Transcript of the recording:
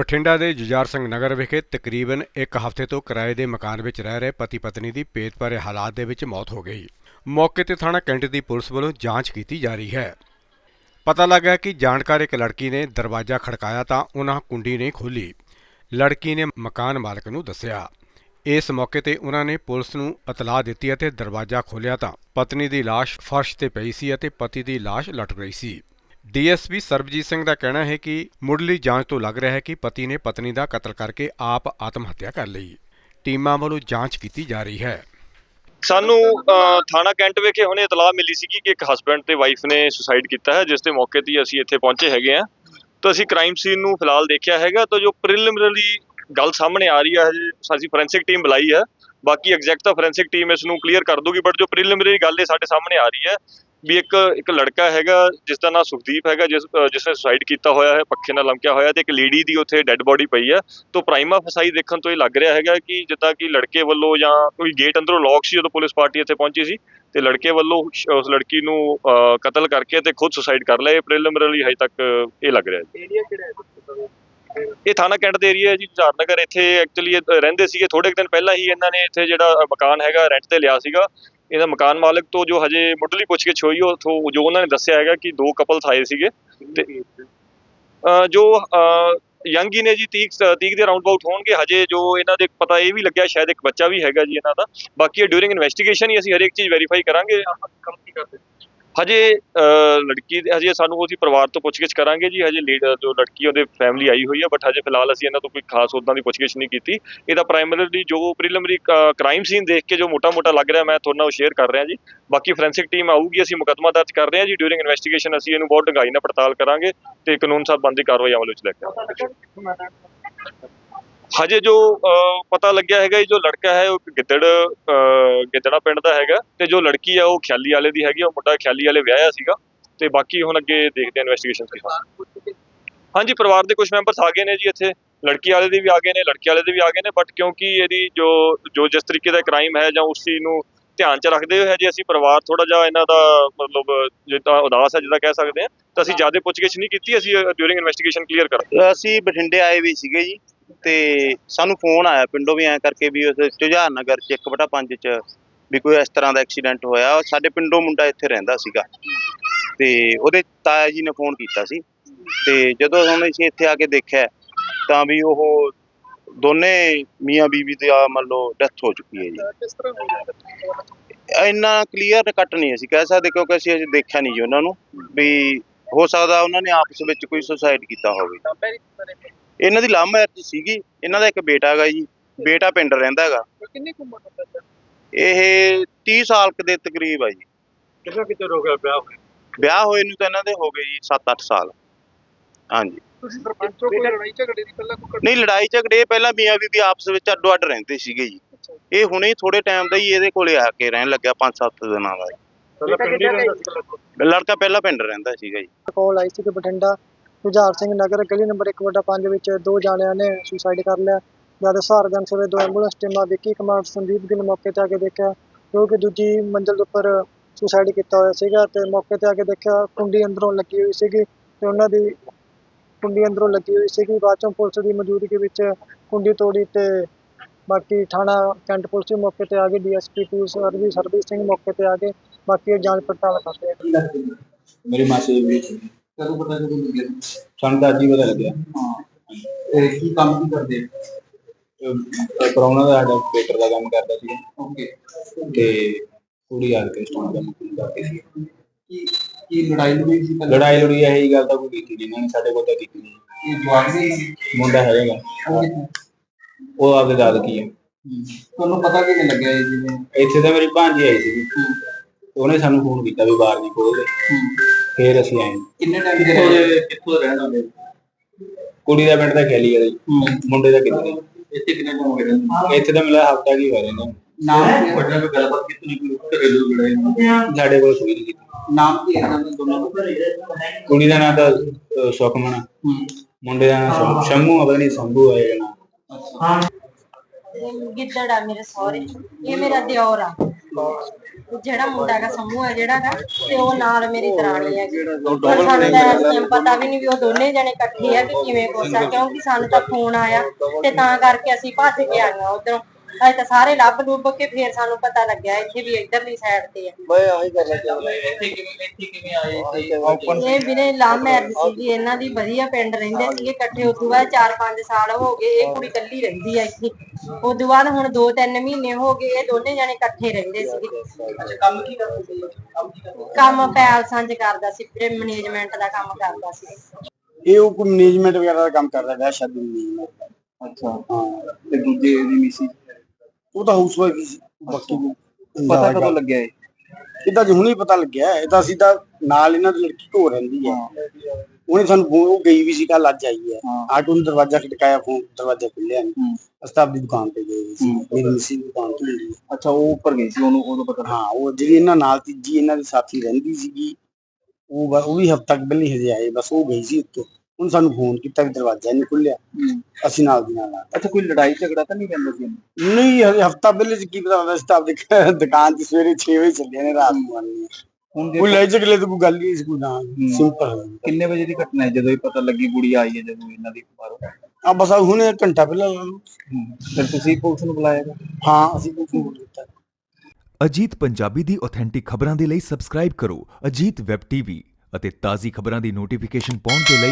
ਬਠਿੰਡਾ ਦੇ ਜੁਝਾਰ ਸਿੰਘ ਨਗਰ ਵਿਖੇ ਤਕਰੀਬਨ ਇੱਕ ਹਫ਼ਤੇ ਤੋਂ ਕਿਰਾਏ ਦੇ ਮਕਾਨ ਵਿੱਚ ਰਹਿ ਰਹੇ ਪਤੀ ਪਤਨੀ ਦੀ ਪੇਟ ਭਰੇ ਹਾਲਾਤ ਦੇ ਵਿੱਚ ਮੌਤ ਹੋ ਗਈ। ਮੌਕੇ ਤੇ ਥਾਣਾ ਕੈਂਟ ਦੀ ਪੁਲਿਸ ਵੱਲੋਂ ਜਾਂਚ ਕੀਤੀ ਜਾ ਰਹੀ ਹੈ। ਪਤਾ ਲੱਗਾ ਕਿ ਜਾਣਕਾਰ ਇੱਕ ਲੜਕੀ ਨੇ ਦਰਵਾਜ਼ਾ ਖੜਕਾਇਆ ਤਾਂ ਉਹਨਾਂ ਕੁੰਡੀ ਨਹੀਂ ਖੋਲੀ ਲੜਕੀ ਨੇ ਮਕਾਨ ਮਾਲਕ ਨੂੰ ਦੱਸਿਆ। ਇਸ ਮੌਕੇ ਤੇ ਉਹਨਾਂ ਨੇ ਪੁਲਿਸ ਨੂੰ ਇਤਲਾਹ ਦਿੱਤੀ ਅਤੇ ਦਰਵਾਜ਼ਾ ਖੋਲ੍ਹਿਆ ਤਾਂ ਪਤਨੀ ਦੀ ਲਾਸ਼ ਫਰਸ਼ ਤੇ ਪਈ ਸੀ ਅਤੇ ਪਤੀ ਦੀ ਲਾਸ਼ ਲਟ ਰਹੀ ਸੀ। ਡੀਐਸਪੀ ਸਰਬਜੀਤ ਸਿੰਘ ਦਾ ਕਹਿਣਾ ਹੈ ਕਿ ਮੁੱਢਲੀ ਜਾਂਚ ਤੋਂ ਲੱਗ ਰਿਹਾ ਹੈ ਕਿ ਪਤੀ ਨੇ ਪਤਨੀ ਦਾ ਕਤਲ ਕਰਕੇ ਆਪ ਆਤਮ ਹੱਤਿਆ ਕਰ ਲਈ। ਟੀਮਾਂ ਵੱਲੋਂ ਜਾਂਚ ਕੀਤੀ ਜਾ ਰਹੀ ਹੈ। ਸਾਨੂੰ ਥਾਣਾ ਕੈਂਟ ਵਿਖੇ ਹੁਣੇ ਇਤਲਾਹ ਮਿਲੀ ਸੀ ਕਿ ਇੱਕ ਹਸਬੰਡ ਤੇ ਵਾਈਫ ਨੇ ਸੁਸਾਈਡ ਕੀਤਾ ਹੈ, ਜਿਸ ਦੇ ਮੌਕੇ ਤੇ ਅਸੀਂ ਇੱਥੇ ਪਹੁੰਚੇ ਹੈਗੇ ਆ ਤਾਂ ਅਸੀਂ ਕ੍ਰਾਈਮ ਸੀਨ ਨੂੰ ਫਿਲਹਾਲ ਦੇਖਿਆ ਹੈਗਾ, ਤਾਂ ਜੋ ਪ੍ਰੀਲਿਮਿਨਰੀ ਗੱਲ ਸਾਹਮਣੇ ਆ ਰਹੀ ਹੈ, ਹਜੇ ਫੋਰੈਂਸਿਕ ਟੀਮ ਬੁਲਾਈ ਹੈ। ਬਾਕੀ ਐਗਜ਼ੈਕਟ ਤਾਂ ਫੋਰੈਂਸਿਕ ਟੀਮ ਇਸ ਨੂੰ ਕਲੀਅਰ ਕਰ ਦੂਗੀ ਬਟ ਜੋ ਪ੍ਰੀਲਿਮਿਨਰੀ ਗੱਲ ਇਹ ਸਾਡੇ ਸਾਹਮਣੇ ਆ ਰਹੀ ਹੈ ਵੀ ਇੱਕ ਇੱਕ ਲੜਕਾ ਹੈਗਾ ਜਿਸ ਦਾ ਨਾਮ ਸੁਖਦੀਪ ਹੈਗਾ ਜਿਸ ਜਿਸ ਨੇ ਸੁਸਾਈਡ ਕੀਤਾ ਹੋਇਆ ਹੈ ਪੱਖੇ ਨਾਲ ਲਮਕਿਆ ਹੋਇਆ ਤੇ ਇੱਕ ਲੇਡੀ ਦੀ ਉੱਥੇ ਡੈੱਡ ਬੋਡੀ ਪਈ ਹੈ। ਤੋਂ ਪ੍ਰਾਈਮਾ ਫਸਾਈ ਦੇਖਣ ਤੋਂ ਇਹ ਲੱਗ ਰਿਹਾ ਹੈਗਾ ਕਿ ਜਿੱਦਾਂ ਕਿ ਲੜਕੇ ਵੱਲੋਂ ਜਾਂ ਕੋਈ ਗੇਟ ਅੰਦਰੋਂ ਲੌਕ ਸੀ ਜਦੋਂ ਪੁਲਿਸ ਪਾਰਟੀ ਇੱਥੇ ਪਹੁੰਚੀ ਸੀ ਤੇ ਲੜਕੇ ਵੱਲੋਂ ਉਸ ਲੜਕੀ ਨੂੰ ਕਤਲ ਕਰਕੇ ਤੇ ਖੁਦ ਸੁਸਾਈਡ ਕਰ ਲਿਆ ਇਹ ਪ੍ਰੀਲਿਮਿਨਰੀ ਹਜੇ ਤੱਕ ਇਹ ਲੱਗ ਰਿਹਾ ਹੈ ਏਰੀਆ ਕਿਹੜਾ ਹੈ? ਇਹ ਥਾਣਾ ਕੈਂਟ ਦੇ ਏਰੀਆ ਹੈ ਜੀ ਨਗਰ। ਇੱਥੇ ਐਕਚੁਅਲੀ ਰਹਿੰਦੇ ਸੀਗੇ ਥੋੜੇ ਕੁ ਦਿਨ ਪਹਿਲਾਂ ਹੀ ਇਹਨਾਂ ਨੇ ਇੱਥੇ ਜਿਹੜਾ ਮਕਾਨ ਹੈਗਾ ਰੈਂਟ ਤੇ ਲਿਆ ਸੀਗਾ। ਇਹਨਾਂ ਮਕਾਨ ਮਾਲਕ ਤੋਂ ਜੋ ਹਜੇ ਮੁੱਢਲੀ ਪੁੱਛਗਿੱਛ ਹੋਈ, ਉਹ ਜੋ ਉਹਨਾਂ ਨੇ ਦੱਸਿਆ ਹੈਗਾ ਕਿ ਦੋ ਕਪਲ ਥਾਏ ਸੀਗੇ ਤੇ ਜੋ ਯੰਗ ਹੀ ਨੇ ਜੀ 30 30 ਦੇ ਰਾਉਂਡ ਅਬਾਊਟ ਹੋਣਗੇ। ਹਜੇ ਜੋ ਇਹਨਾਂ ਦੇ ਪਤਾ ਇਹ ਵੀ ਲੱਗਿਆ, ਸ਼ਾਇਦ ਇੱਕ ਬੱਚਾ ਵੀ ਹੈਗਾ ਜੀ ਇਹਨਾਂ ਦਾ। ਬਾਕੀ ਡਿਊਰਿੰਗ ਇਨਵੈਸਟੀਗੇਸ਼ਨ ਹੀ ਅਸੀਂ ਹਰੇਕ ਚੀਜ਼ ਵੈਰੀਫਾਈ ਕਰਾਂਗੇ। ਹਜੇ ਲੜਕੀ ਦੇ, ਹਜੇ ਸਾਨੂੰ ਉਹਦੀ ਪਰਿਵਾਰ ਤੋਂ ਪੁੱਛਗਿੱਛ ਕਰਾਂਗੇ ਜੀ। ਹਜੇ ਲੀਡ, ਜੋ ਲੜਕੀ ਉਹਦੇ ਫੈਮਿਲੀ ਆਈ ਹੋਈ ਹੈ ਬਟ ਹਜੇ ਫਿਲਹਾਲ ਅਸੀਂ ਇਹਨਾਂ ਤੋਂ ਕੋਈ ਖਾਸ ਉਦਾਂ ਦੀ ਪੁੱਛਗਿੱਛ ਨਹੀਂ ਕੀਤੀ। ਇਹਦਾ ਪ੍ਰਾਇਮਰੀਲੀ ਜੋ ਪ੍ਰੀਲਿਮਰੀ ਕ੍ਰਾਈਮ ਸੀਨ ਦੇਖ ਕੇ ਜੋ ਮੋਟਾ-ਮੋਟਾ ਲੱਗ ਰਿਹਾ, ਮੈਂ ਤੁਹਾਡੇ ਨਾਲ ਸ਼ੇਅਰ ਕਰ ਰਿਹਾ ਜੀ। ਬਾਕੀ ਫੋਰੈਂਸਿਕ ਟੀਮ ਆਊਗੀ, ਅਸੀਂ ਮੁਕੱਦਮਾ ਦਰਜ ਕਰ ਰਹੇ ਹਾਂ ਜੀ। ਡਿਊਰਿੰਗ ਇਨਵੈਸਟੀਗੇਸ਼ਨ ਅਸੀਂ ਇਹਨੂੰ ਬਹੁਤ ਡੂੰਘਾਈ ਨਾਲ ਪੜਤਾਲ ਕਰਾਂਗੇ ਤੇ ਕਾਨੂੰਨ ਸਾਹਿਬ ਬੰਦੀ ਕਾਰਵਾਈ ਅਮਲ ਵਿੱਚ ਲੈ ਕੇ ਹਜੇ ਜੋ ਪਤਾ ਲੱਗਿਆ ਹੈਗਾ ਜੀ, ਲੜਕਾ ਹੈ ਉਹ ਗਿੱਦੜ ਗਿੱਦੜਾ ਪਿੰਡ ਦਾ ਹੈਗਾ ਤੇ ਜੋ ਲੜਕੀ ਹੈ ਉਹ ਖਿਆਲੀ ਵਾਲੇ ਦੀ ਹੈਗੀ ਉਹ ਮੁੰਡਾ ਖਿਆਲੀ ਵਾਲੇ ਵਿਆਹਿਆ ਸੀਗਾ ਤੇ ਬਾਕੀ ਹੁਣ ਅੱਗੇ ਦੇਖਦੇ ਹਾਂ ਇਨਵੈਸਟੀਗੇਸ਼ਨ ਕੀ ਹਾਂਜੀ ਪਰਿਵਾਰ ਦੇ ਕੁਝ ਮੈਂਬਰਸ ਆ ਗਏ ਨੇ ਜੀ ਇੱਥੇ। ਲੜਕੀ ਵਾਲੇ ਦੇ ਵੀ ਆ ਗਏ ਨੇ ਲੜਕੇ ਵਾਲੇ ਦੇ ਵੀ ਆ ਗਏ ਨੇ ਬਟ ਕਿਉਂਕਿ ਇਹਦੀ ਜੋ ਜੋ ਜਿਸ ਤਰੀਕੇ ਦਾ ਕ੍ਰਾਈਮ ਹੈ ਜਾਂ ਉਸ ਚੀਜ਼ ਨੂੰ ਧਿਆਨ ਚ ਰੱਖਦੇ ਹੋਏ ਜੀ ਅਸੀਂ ਪਰਿਵਾਰ ਥੋੜਾ ਜਿਹਾ ਇਹਨਾਂ ਦਾ ਮਤਲਬ ਜਿੱਦਾਂ ਉਦਾਸ ਹੈ ਜਿੱਦਾਂ ਕਹਿ ਸਕਦੇ ਹਾਂ ਤਾਂ ਅਸੀਂ ਜ਼ਿਆਦਾ ਪੁੱਛਗਿੱਛ ਨਹੀਂ ਕੀਤੀ ਅਸੀਂ ਡਿਊਰਿੰਗ ਇਨਵੈਸਟੀਗੇਸ਼ਨ ਕਲੀਅਰ ਕਰਾਂਗੇ। ਅਸੀਂ ਬਠਿੰਡੇ ਆਏ ਵੀ ਸੀਗੇ ਜੀ। ਤੇ ਸਾਨੂੰ ਫੋਨ ਆਇਆ ਪਿੰਡੋਂ ਵੀ ਐਂ ਕਰਕੇ ਵੀ ਉਸ ਝੁਝਾਰ ਨਗਰ ਚ 1/5 ਚ ਵੀ ਕੋਈ ਇਸ ਤਰ੍ਹਾਂ ਦਾ ਐਕਸੀਡੈਂਟ ਹੋਇਆ। ਉਹ ਸਾਡੇ ਪਿੰਡੋਂ ਮੁੰਡਾ ਇੱਥੇ ਰਹਿੰਦਾ ਸੀਗਾ। ਤੇ ਉਹਦੇ ਤਾਇਆ ਜੀ ਨੇ ਫੋਨ ਕੀਤਾ ਸੀ। ਤੇ ਜਦੋਂ ਹੁਣ ਅਸੀਂ ਇੱਥੇ ਆ ਕੇ ਦੇਖਿਆ, ਤਾਂ ਵੀ ਉਹ ਦੋਨੇ ਮੀਆਂ ਬੀਵੀ ਦੀ ਆ ਮੰਨ ਲਓ ਡੈਥ ਹੋ ਚੁੱਕੀ ਹੈ ਜੀ। ਕਿਸ ਤਰ੍ਹਾਂ ਹੋ ਗਿਆ ਇੰਨਾ ਕਲੀਅਰ ਕੱਟ ਨਹੀਂ ਅਸੀਂ ਕਹਿ ਸਕਦੇ ਕਿਉਂਕਿ ਅਸੀਂ ਅਜੇ ਦੇਖਿਆ ਨਹੀਂ ਜੀ ਉਹਨਾਂ ਨੂੰ। ਵੀ ਹੋ ਸਕਦਾ ਉਹਨਾਂ ਨੇ ਆਪਸ ਵਿੱਚ ਕੋਈ ਸੁਸਾਇਡ ਕੀਤਾ ਹੋਵੇ। ਇਹਨਾਂ ਦੀ ਲਵ ਮੈਰਿਜ ਸੀਗੀ ਇਹਨਾਂ ਦਾ ਇੱਕ ਬੇਟਾ ਹੈਗਾ ਜੀ ਬੇਟਾ ਪਿੰਡ ਰਹਿੰਦਾ ਹੈਗਾ। ਕਿੰਨੀ ਕੁ ਉਮਰ ਦਾ ਬੱਚਾ? ਇਹ 30 ਸਾਲ ਕੁ ਦੇ ਤਕਰੀਬ ਆ ਜੀ। ਕਿੰਨਾ ਕਿਤੇ ਹੋ ਗਿਆ ਵਿਆਹ ਵਿਆਹ ਹੋਏ ਨੂੰ ਤਾਂ ਇਹਨਾਂ ਦੇ ਹੋ ਗਏ ਜੀ 7-8 ਸਾਲ। ਹਾਂਜੀ। ਤੁਸੀਂ ਸਰਪੰਚੋਂ ਕੋਈ ਲੜਾਈ ਝਗੜੇ ਦੀ ਪਹਿਲਾਂ ਕੋਈ ਨਹੀਂ ਲੜਾਈ ਝਗੜੇ ਪਹਿਲਾਂ ਮੀਆਂ ਬੀਬੀ ਆਪਸ ਵਿੱਚ ਅੱਡੋ ਅੱਡ ਰਹਿੰਦੇ ਸੀਗੇ ਜੀ। ਇਹ ਹੁਣੇ ਥੋੜੇ ਟਾਈਮ ਦਾ ਹੀ ਇਹਦੇ ਕੋਲੇ ਆ ਕੇ ਰਹਿਣ ਲੱਗਿਆ 5-7 ਦਿਨਾਂ ਦਾ ਜੀ। ਪਹਿਲਾਂ ਪਿੰਡ ਹੀ ਰਹਿੰਦਾ ਸੀ? ਲੜਕਾ ਪਹਿਲਾਂ ਪਿੰਡ ਰਹਿੰਦਾ ਸੀਗਾ ਜੀ। ਕਾਲ ਆਈ ਸੀ ਕਿ ਬਠਿੰਡਾ। ਜੁਝਾਰ ਸਿੰਘ ਨਗਰ, ਗਲੀ ਨੰਬਰ 1/5 ਵਿੱਚ ਦੋ ਜਾਣਿਆਂ ਨੇ ਸੁਸਾਈਡ ਕਰ ਲਿਆ। ਜਦ ਸਹਾਰਗੰਜ ਸਵੇ ਦੋ ਐਂਬੂਲੈਂਸ ਟੀਮਾਂ ਵਿੱਕੀ ਕਮਾਂਡ ਸੰਦੀਪ ਗਿੱਲ ਮੌਕੇ ਤੇ ਆ ਕੇ ਦੇਖਿਆ, ਜੋ ਕਿ ਦੂਜੀ ਮੰਜ਼ਿਲ ਉੱਪਰ ਸੁਸਾਈਡ ਕੀਤਾ ਹੋਇਆ ਸੀਗਾ ਤੇ ਮੌਕੇ ਤੇ ਆ ਕੇ ਦੇਖਿਆ ਕੁੰਡੀ ਅੰਦਰੋਂ ਲੱਗੀ ਹੋਈ ਸੀਗੀ ਤੇ ਉਹਨਾਂ ਦੀ ਕੁੰਡੀ ਅੰਦਰੋਂ ਲੱਗੀ ਹੋਈ ਸੀਗੀ। ਬਾਅਦ ਚੋਂ ਪੁਲਿਸ ਦੀ ਮੌਜੂਦਗੀ ਵਿੱਚ ਕੁੰਡੀ ਤੋੜੀ ਤੇ ਬਾਕੀ ਥਾਣਾ ਕੈਂਟ ਪੁਲਿਸ ਵੀ ਮੌਕੇ ਤੇ ਆ ਗਈ, ਡੀਐਸਪੀ ਟੂ ਸਰਵੀ ਸਰਬਜੀਤ ਸਿੰਘ ਮੌਕੇ ਤੇ ਆ ਗਏ ਬਾਕੀ ਜਾਂਚ ਪੜਤਾਲ ਕਰਦੇ ਆ। ਮੇਰੀ ਮਾਸੀ ਵੀ ਕਦੋਂ ਪਤਾ ਜਦੋਂ ਲੱਗਿਆ ਸਾਨੂੰ ਤਾਂ ਅੱਜ ਹੀ ਪਤਾ ਲੱਗਿਆ। ਹਾਂ। ਇਹ ਕੀ ਕੰਮ ਕੀ ਕਰਦੇ ਕਰਾਉਣਾ ਦਾ ਸਾਡਾ ਦਾ ਕੰਮ ਕਰਦਾ ਸੀ ਓਕੇ ਤੇ ਕੁੜੀ ਆਰਕੈਸਟਰਾ ਦਾ ਕੰਮ ਕਰਦੀ ਸੀ। ਕੀ ਕੀ ਲੜਾਈ ਲੜੀ ਸੀ? ਲੜਾਈ ਲੜੀ ਇਹੀ ਗੱਲ ਤਾਂ ਕੋਈ ਕੀਤੀ ਨਹੀਂ। ਇਹਨਾਂ ਨੇ ਸਾਡੇ ਕੋਲ ਤਾਂ ਕੀਤੀ ਨਹੀਂ। ਇਹ ਜਵਾਬ ਨਹੀਂ ਸੀ? ਮੁੰਡਾ ਹੈਗਾ। ਉਹ ਆਪਦੇ ਦਾਦਕੀ ਹੈ ਹਮ, ਤੁਹਾਨੂੰ ਪਤਾ ਕਿਵੇਂ ਲੱਗਿਆ ਇਹ ਜਿਵੇਂ? ਇੱਥੇ ਤਾਂ ਮੇਰੀ ਭਾਂਜੀ ਆਈ ਸੀ। ਉਹਨੇ ਸਾਨੂੰ ਫੋਨ ਕੀਤਾ ਵੀ ਬਾਹਰ ਨਹੀਂ ਖੋਲਦੇ। ਹਮ, ਫੇਰ ਅਸੀਂ ਆਏ ਕਿੰਨੇ ਟਾਈਮ ਦੇ ਰਹੇ ਕਿੱਥੋਂ ਰਹਿਣ ਵਾਲੇ? ਕੁੜੀ ਦਾ ਪਿੰਡ ਤਾਂ ਖੈਲੀ ਵਾਲੀ ਮੁੰਡੇ ਦਾ ਕਿੱਥੇ ਇੱਥੇ ਕਿੰਨੇ ਟਾਈਮ ਹੋ ਗਏ? ਇੱਥੇ ਤਾਂ ਮਿਲਿਆ ਹਫਤਾ ਕੀ ਹੋਇਆ ਇਹਨਾਂ ਨਾਮ ਕੀ ਵੱਡਾ? ਕੋਈ ਗੱਲਬਾਤ ਕੀਤੀ ਨਹੀਂ? ਕੋਈ ਘਰੇਲੂ ਲੜਾਈ ਸਾਡੇ ਕੋਲ ਸੁਣੀ ਨਹੀਂ ਨਾਮ ਕੀ ਹੈ ਦੇ? ਦੋਨਾਂ ਦਾ? ਕੁੜੀ ਦਾ ਨਾਂ ਤਾਂ ਸੁਖਮਨ ਮੁੰਡੇ ਦਾ ਨਾਂ ਸ਼ੰ- ਸ਼ੰਮੂ ਆ ਪਤਾ ਨਹੀਂ ਸੰਭੂ ਆ ਇਹਦਾ ਨਾਂ। ਅੱਛਾ। ਗਿੱਦੜ ਆ ਮੇਰੇ ਸਹੁਰੇ। ਇਹ ਮੇਰਾ ਦਿਓਰ ਆ। ਜਿਹੜਾ ਮੁੰਡਾ ਦਾ ਸਮੂਹ ਹੈ ਜਿਹੜਾ ਗਾ ਤੇ ਉਹ ਨਾਲ ਮੇਰੀ ਦਰਾਣੀ ਹੈ ਪਰ ਸਾਨੂੰ ਤਾਂ ਇਸ time ਪਤਾ ਵੀ ਨਹੀਂ ਵੀ ਉਹ ਦੋਨੇ ਜਣੇ ਇਕੱਠੇ ਆ ਕਿ ਕਿਵੇਂ ਕੋਸਾ ਕਿਉਂਕਿ ਸਾਨੂੰ ਤਾਂ ਫੋਨ ਆਇਆ ਤੇ ਤਾਂ ਕਰਕੇ ਅਸੀਂ ਭੱਜ ਕੇ ਆਈਆਂ ਉਧਰੋਂ। ਅਸੀਂ ਤਾਂ ਸਾਰੇ ਲੱਭ ਲੁੱਭ ਕੇ ਫੇਰ ਸਾਨੂੰ ਪਤਾ ਲੱਗਿਆ ਇੱਥੇ ਵੀ ਇਧਰਲੀ ਸਾਈਡ ਤੇ ਆ। ਇੱਥੇ ਕਿਵੇਂ ਇੱਥੇ ਕਿਵੇਂ ਆਏ ਤੇ ਇਹ ਵੀਰੇ ਲਵ ਮੈਰਿਜ ਸੀਗੀ ਇਹਨਾਂ ਦੀ ਵਧੀਆ ਪਿੰਡ ਰਹਿੰਦੇ ਸੀਗੇ ਇਕੱਠੇ। ਉਸ ਤੋਂ ਬਾਅਦ 4-5 ਸਾਲ ਹੋ ਗਏ ਇਹ ਕੁੜੀ ਇਕੱਲੀ ਰਹਿੰਦੀ ਆ ਇੱਥੇ। ਉਸ ਤੋਂ ਬਾਅਦ ਹੁਣ 2-3 ਮਹੀਨੇ ਹੋ ਗਏ ਇਹ ਦੋਨੇ ਜਣੇ ਇਕੱਠੇ ਰਹਿੰਦੇ ਸੀਗੇ। ਅੱਛਾ ਕੰਮ ਕੀ ਕਰਦੇ ਸੀ? ਕੰਮ ਕੀ ਕਰਦੇ ਕੰਮ ਪੈਲਸਾਂ 'ਚ ਕਰਦਾ ਸੀ ਵੀਰੇ ਮੈਨੇਜਮੈਂਟ ਦਾ ਕੰਮ ਕਰਦਾ ਸੀ। ਇਹ ਉਹ ਮੈਨੇਜਮੈਂਟ ਵਗੈਰਾ ਦਾ ਕੰਮ ਕਰਦਾ ਵਿਆਹ ਸ਼ਾਦੀ ਮੈਨੇਜਮੈਂਟ ਅੱਛਾ। ਹਾਂ ਤੇ ਦੂਜੇ ਦੀ ਮਿਸੀ? ਉਹ ਤਾਂ ਹਾਊਸ ਵਾਈਫ ਸੀ ਬਾਕੀ ਪਤਾ ਕਦੋਂ ਲੱਗਿਆ ਇਹ? ਇਹਦਾ ਜੀ ਹੁਣੇ ਪਤਾ ਲੱਗਿਆ ਇਹ ਤਾਂ ਅਸੀਂ ਤਾਂ ਨਾਲ ਇਹਨਾਂ ਦੀ ਲੜਕੀ ਕੋ ਰਹਿੰਦੀ ਹੈ। ਉਹਨੇ ਸਾਨੂੰ ਫੋਨ ਉਹ ਗਈ ਵੀ ਸੀ ਕੱਲ ਅੱਜ ਆਈ ਹੈ। ਹਾਂ। ਆਟੋ ਨੂੰ ਦਰਵਾਜ਼ਾ ਖਟਕਾਇਆ ਫੋਨ ਦਰਵਾਜ਼ਾ ਖੁੱਲਿਆ ਨਹੀਂ ਹੂੰ। ਅਸੀਂ ਆਪਦੀ ਦੁਕਾਨ ਤੇ ਗਏ ਸੀ ਹੂੰ। ਮੇਰੀ ਦੀ ਦੁਕਾਨ ਤੋਂ ਲਈ ਅੱਛਾ ਉਹ ਉੱਪਰ ਗਈ ਸੀ ਉਹਨੂੰ ਉਦੋਂ ਪਤਾ ਹਾਂ ਉਹ ਜਿਹੜੀ ਇਹਨਾਂ ਨਾਲ ਤੀਜੀ ਇਹਨਾਂ ਦੀ ਸਾਥੀ ਰਹਿੰਦੀ ਸੀਗੀ ਉਹ ਬ- ਉਹ ਵੀ ਹਫ਼ਤਾ ਕੁ ਪਹਿਲਾਂ ਹੀ ਹਜੇ ਆਏ ਬਸ ਉਹ ਗਈ ਸੀ ਉੱਤੇ ਹੁਣ ਸਾਨੂੰ ਫੋਨ ਕੀਤਾ ਵੀ ਦਰਵਾਜ਼ਾ ਨਹੀਂ ਖੁੱਲਿਆ। ਅਸੀਂ ਨਾਲ ਦੀ ਨਾਲ ਆ। ਅੱਛਾ ਕੋਈ ਲੜਾਈ ਝਗੜਾ ਤਾਂ ਨਹੀਂ ਰਹਿੰਦਾ ਸੀ? ਇਹਨੂੰ? ਨਹੀਂ ਹਜੇ ਹਫਤਾ ਪਹਿਲੇ ਚ ਕੀ ਪਤਾ ਹੁੰਦਾ ਸੀ ਤਾਂ ਆਪਦੀ ਦੁਕਾਨ ਤੇ ਸਵੇਰੇ 6 ਵਜੇ ਚੱਲੇ ਨੇ ਰਾਤ ਨੂੰ ਆਉਂਦੇ ਆ। ਹੁਣ ਕੋਈ ਜੇ ਲੈ ਤਾਂ ਕੋਈ ਗੱਲ ਹੀ ਨਹੀਂ ਸੀ ਕੋਈ ਨਾ ਸਿੰਪਲ। ਕਿੰਨੇ ਵਜੇ ਦੀ ਘਟਨਾ ਹੈ? ਜਦੋਂ ਇਹ ਪਤਾ ਲੱਗੀ ਕੁੜੀ ਆਈ ਹੈ ਜਦੋਂ ਇਹਨਾਂ ਦੀ ਬਾਹਰੋਂ? ਆ ਬਸ ਆਹ ਹੁਣੇ ਘੰਟਾ ਪਹਿਲਾਂ ਲਾ ਲਓ। ਫਿਰ ਤੁਸੀਂ ਪੁਲਿਸ ਨੂੰ ਬੁਲਾਇਆ ਗਾ? ਹਾਂ ਅਸੀਂ ਕੋਈ ਫੋਨ ਕੀਤਾ। ਅਜੀਤ ਪੰਜਾਬੀ ਦੀ ਆਥੈਂਟਿਕ ਖਬਰਾਂ ਦੇ ਲਈ ਸਬਸਕ੍ਰਾਈਬ ਕਰੋ ਅਜੀਤ ਵੈਬ ਟੀਵੀ ਅਤੇ ਤਾਜ਼ੀ ਖਬਰਾਂ ਦੀ ਨੋਟੀਫਿਕੇਸ਼ਨ ਪਾਉਣ ਦੇ ਲਈ